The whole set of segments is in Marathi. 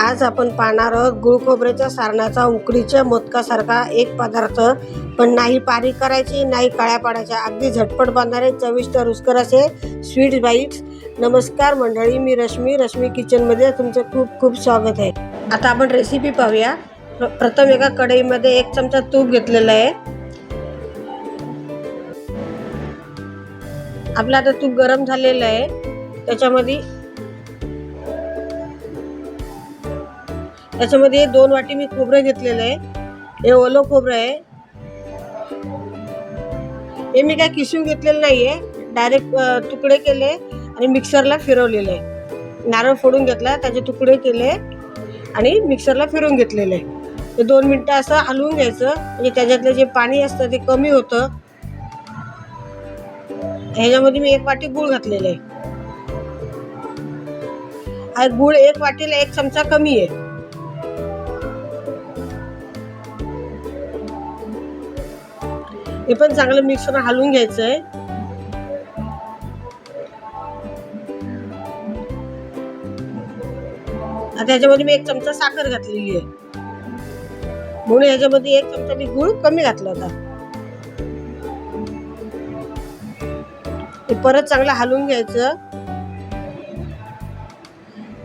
आज आपण पाहणार आहोत गुळ खोबऱ्याच्या सारणाचा उकडीच्या मोदकासारखा एक पदार्थ पण नाही पारी करायची नाही काळ्या पाडायच्या अगदी झटपट बांधणारे चविष्ट रुचकर असे स्वीट बाईट्स नमस्कार मंडळी मी रश्मी. रश्मी किचनमध्ये तुमचं खूप खूप स्वागत आहे. आता आपण रेसिपी पाहूया. प्र- प्रथम एका कढईमध्ये एक चमचा तूप घेतलेलं आहे. आपलं आता तूप गरम झालेलं आहे. त्याच्यामध्ये त्याच्यामध्ये दोन वाटी मी खोबरं घेतलेलं आहे. हे ओलं खोबरं आहे. हे मी काय किसून घेतलेलं नाही आहे डायरेक्ट तुकडे केले आणि मिक्सरला फिरवलेले. आहे नारळ फोडून घेतला त्याचे तुकडे केले आणि मिक्सरला फिरवून घेतलेले. ते दोन मिनटं असं हलवून घ्यायचं. म्हणजे त्याच्यातलं जे पाणी असतं ते कमी होतं. ह्याच्यामध्ये मी एक वाटी गूळ घातलेलं आहे. गुळ गूळ एक वाटीला एक चमचा कमी आहे. हे पण चांगलं मिक्सर हलवून घ्यायचं आहे आता ह्याच्यामध्ये मी एक चमचा साखर घातलेली आहे. म्हणून ह्याच्यामध्ये एक चमचा मी गूळ कमी घातला होता. हे परत चांगलं हलवून घ्यायचं.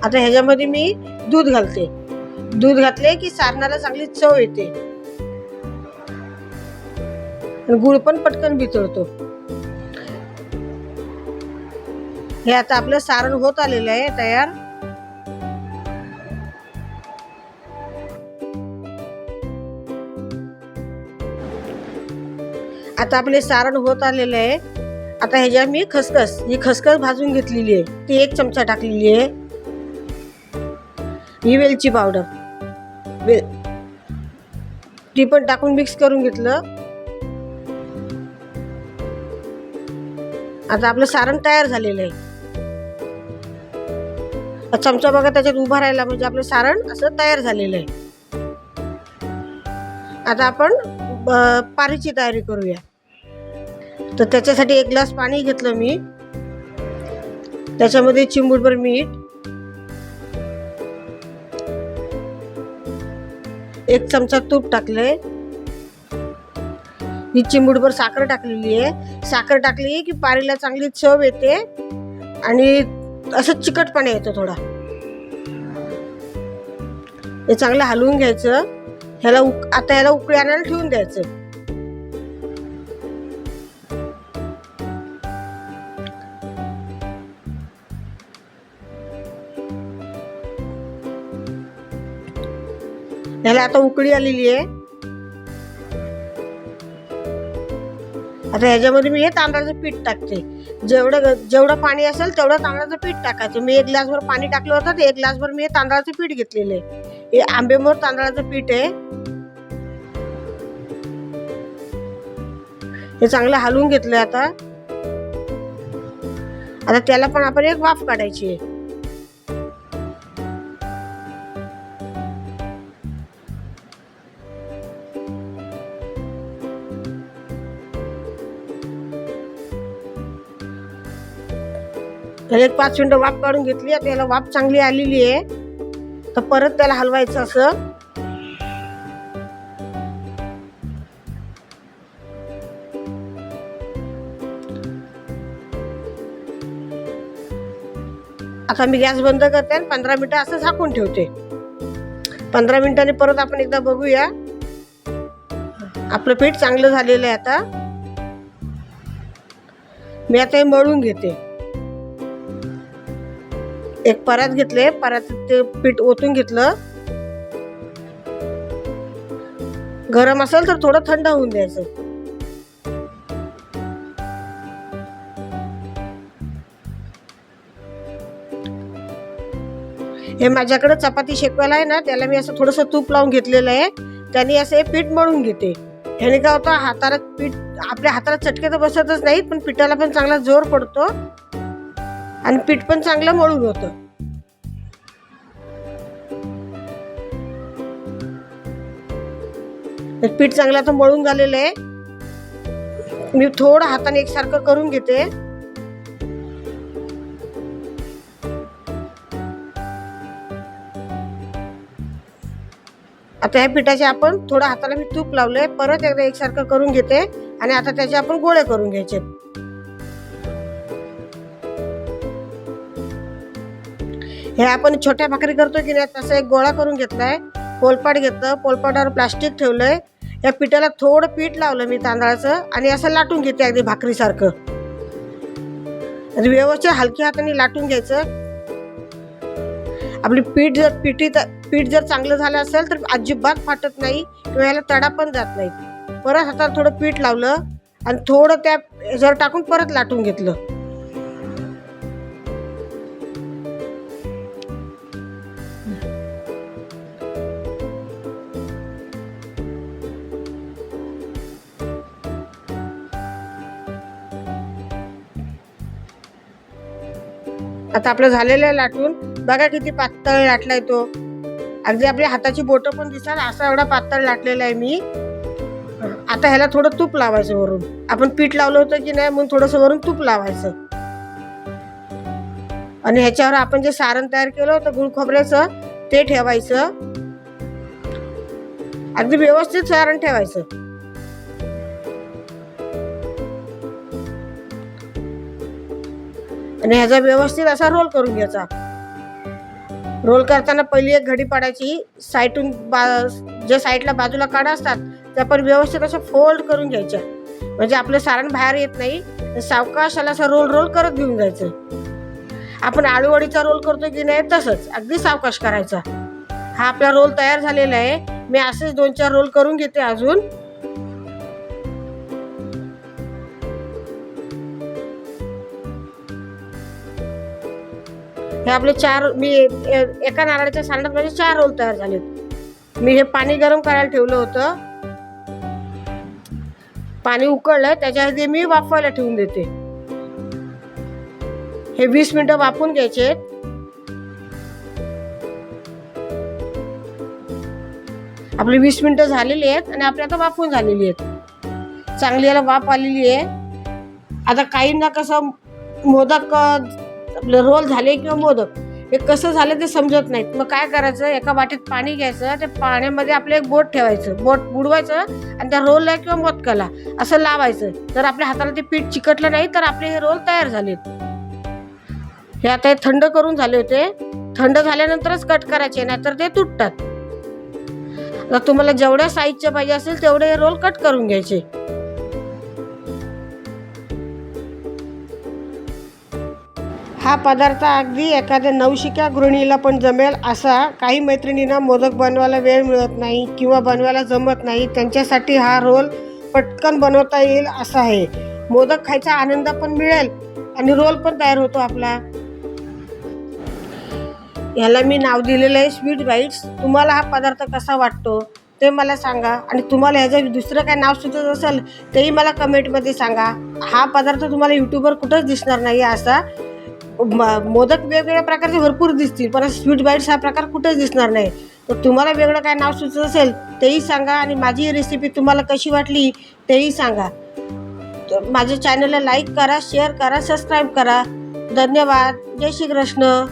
आता ह्याच्यामध्ये मी दूध घालते. दूध घातले की सारणाला चांगली चव येते. आणि गुळ पण पटकन वितळतो. हे आता आपलं सारण होत आलेलं आहे तयार. आता आपले सारण होत आलेलं आहे. आता ह्याच्या मी खसखस ही खसखस भाजून घेतलेली आहे. ती एक चमचा टाकलेली आहे. ही वेलची पावडर. वेल ती पण टाकून मिक्स करून घेतलं. आता आपलं सारण तयार झालेलं आहे. चमचा बघा त्याच्यात उभा राहिला म्हणजे आपलं सारण असं तयार झालेलं आहे. आता आपण पारीची तयारी करूया. तर त्याच्यासाठी एक ग्लास पाणी घेतलं मी. त्याच्यामध्ये चिंबूडभर मीठ. एक चमचा तूप टाकलंय. ही चिंबूडभर साखर टाकलेली आहे. साखर टाकली की पारीला चांगली चव येते आणि असं चिकटपणा येतो थोडा. हे चांगलं हलवून घ्यायचं. ह्याला उक आता ह्याला उकळी आणायला ठेवून द्यायचं. ह्याला आता उकळी आलेली आहे. आता ह्याच्यामध्ये मी हे तांदळाचं पीठ टाकते. जेवढं जेवढं पाणी असेल तेवढं तांदळाचं पीठ टाकायचं. मी एक ग्लासभर पाणी टाकलं होतं ते एक ग्लासभर मी हे तांदळाचं पीठ घेतलेलं आहे. हे आंबेमोर तांदळाचं पीठ आहे. हे चांगलं हलवून घेतलं आता. आता त्याला पण आपण एक वाफ काढायची आहे. एक पाच मिनटं वाफ काढून घेतली. आता याला वाफ चांगली आलेली आहे. तर परत त्याला हलवायचं असं. आता मी गॅस बंद करते आणि पंधरा मिनटं असं झाकून ठेवते. पंधरा मिनिटांनी परत आपण एकदा बघूया. आपलं पीठ चांगलं झालेलं आहे आता. मी आता हे मळून घेते. एक परात घेतले परात ते पीठ ओतून घेतलं. गरम असेल तर थोडं थंड होऊन द्यायचं. हे माझ्याकडे चपाती शेकवायला आहे ना त्याला मी असं थोडंसं तूप लावून घेतलेलं आहे. त्याने असं हे पीठ मळून घेते. ह्याने काय होतं हाताला पीठ आपल्या हाताला चटके तर बसतच नाहीत पण पिठाला पण चांगला जोर पडतो. आणि पीठ पण चांगलं मळून होतं. पीठ चांगलं आता मळून झालेलं आहे. मी थोडं हाताने एकसारखं करून घेते. आता ह्या पिठाचे आपण थोडं हाताला मी तूप लावलंय. परत एकदा एकसारखं करून घेते आणि आता त्याचे आपण गोळे करून घ्यायचे. हे आपण छोट्या भाकरी करतो की नाही तसं एक गोळा करून घेतलाय. पोलपाट घेतलं. पोलपाटावर प्लास्टिक ठेवलंय. या पिठाला थोडं पीठ लावलं मी तांदळाचं आणि असं लाटून घेते अगदी भाकरीसारखं. आणि व्यवस्थित हलक्या हाताने लाटून घ्यायचं. आपली पीठ जर पिठी पीठ जर चांगलं झालं असेल तर अजिबात फाटत नाही किंवा याला तडा पण जात नाही. परत हातात थोडं पीठ लावलं आणि थोडं त्या जर टाकून परत लाटून घेतलं. आता आपलं झालेलं आहे लाटून. बघा किती पातळ लाटलाय तो. अगदी आपली हाताची बोटं पण दिसतात असा एवढा पातळ लाटलेला आहे मी. आता ह्याला थोडं तूप लावायचं वरून. आपण पीठ लावलं होतं की नाही म्हणून थोडंसं वरून तूप लावायचं. आणि ह्याच्यावर आपण जे सारण तयार केलं होतं गुळ खोबऱ्याचं ते ठेवायचं. अगदी व्यवस्थित सारण ठेवायचं. आणि ह्याचा व्यवस्थित असा रोल करून घ्यायचा. रोल करताना पहिली एक घडी पाडायची. साईडून बा ज्या साईडला बाजूला काढा असतात त्या पण व्यवस्थित असं फोल्ड करून घ्यायच्या. म्हणजे आपलं सारण बाहेर येत नाही. सावकाशाला असं रोल रोल करत घेऊन जायचं. आपण आळूवडीचा रोल करतो की नाही तसंच. अगदी सावकाश करायचा. हा आपला रोल तयार झालेला आहे. मी असेच दोन चार रोल करून घेते अजून. हे आपले चार मी एका नारळाच्या सांडात माझे चार रोल तयार झालेत मी हे पाणी गरम करायला ठेवलं होतं. पाणी उकळलं त्याच्याआधी मी वाफवायला ठेवून देते. हे वीस मिनिटं वाफून घ्यायचे आपली वीस मिनिटं झालेली आहेत आणि आपली आता वाफून झालेली आहेत. चांगली याला वाफ आलेली आहे. आता काहींना कसं मोदक आपलं रोल झाले किंवा मोदक हे कसं झालं ते समजत नाहीत. मग काय करायचं? एका वाटीत पाणी घ्यायचं त्या पाण्यामध्ये आपलं एक बोट ठेवायचं. बोट बुडवायचं आणि त्या रोलला किंवा मोदकाला असं लावायचं. तर आपल्या हाताला ते पीठ चिकटलं नाही तर आपले हे रोल तयार झालेत हे आता हे थंड करून झाले होते. थंड झाल्यानंतरच कट करायचे नाहीतर ते तुटतात. तुम्हाला जेवढ्या साईजचे पाहिजे असेल तेवढे हे रोल कट करून घ्यायचे. हा पदार्थ अगदी एखाद्या नवशिक्या गृहिणीला पण जमेल असा काही मैत्रिणींना मोदक बनवायला वेळ मिळत नाही किंवा बनवायला जमत नाही त्यांच्यासाठी हा रोल पटकन बनवता येईल असा आहे. मोदक खायचा आनंद पण मिळेल आणि रोल पण तयार होतो आपला. याला मी नाव दिलेलं आहे स्वीट बाईट्स. तुम्हाला हा पदार्थ कसा वाटतो ते मला सांगा आणि तुम्हाला ह्याचं दुसरं काय नाव सुचत असेल तेही मला कमेंटमध्ये सांगा. हा पदार्थ तुम्हाला यूट्यूबवर कुठंच दिसणार नाही असा मोदक वेगवेगळ्या प्रकारचे भरपूर दिसतील पण स्वीट बाईट्स हा प्रकार कुठेच दिसणार नाही. तर तुम्हाला वेगळं काय नाव सुचत असेल तेही सांगा आणि माझी रेसिपी तुम्हाला कशी वाटली तेही सांगा. तर माझ्या चॅनलला लाईक करा शेअर करा सबस्क्राईब करा. धन्यवाद. जय श्री कृष्ण.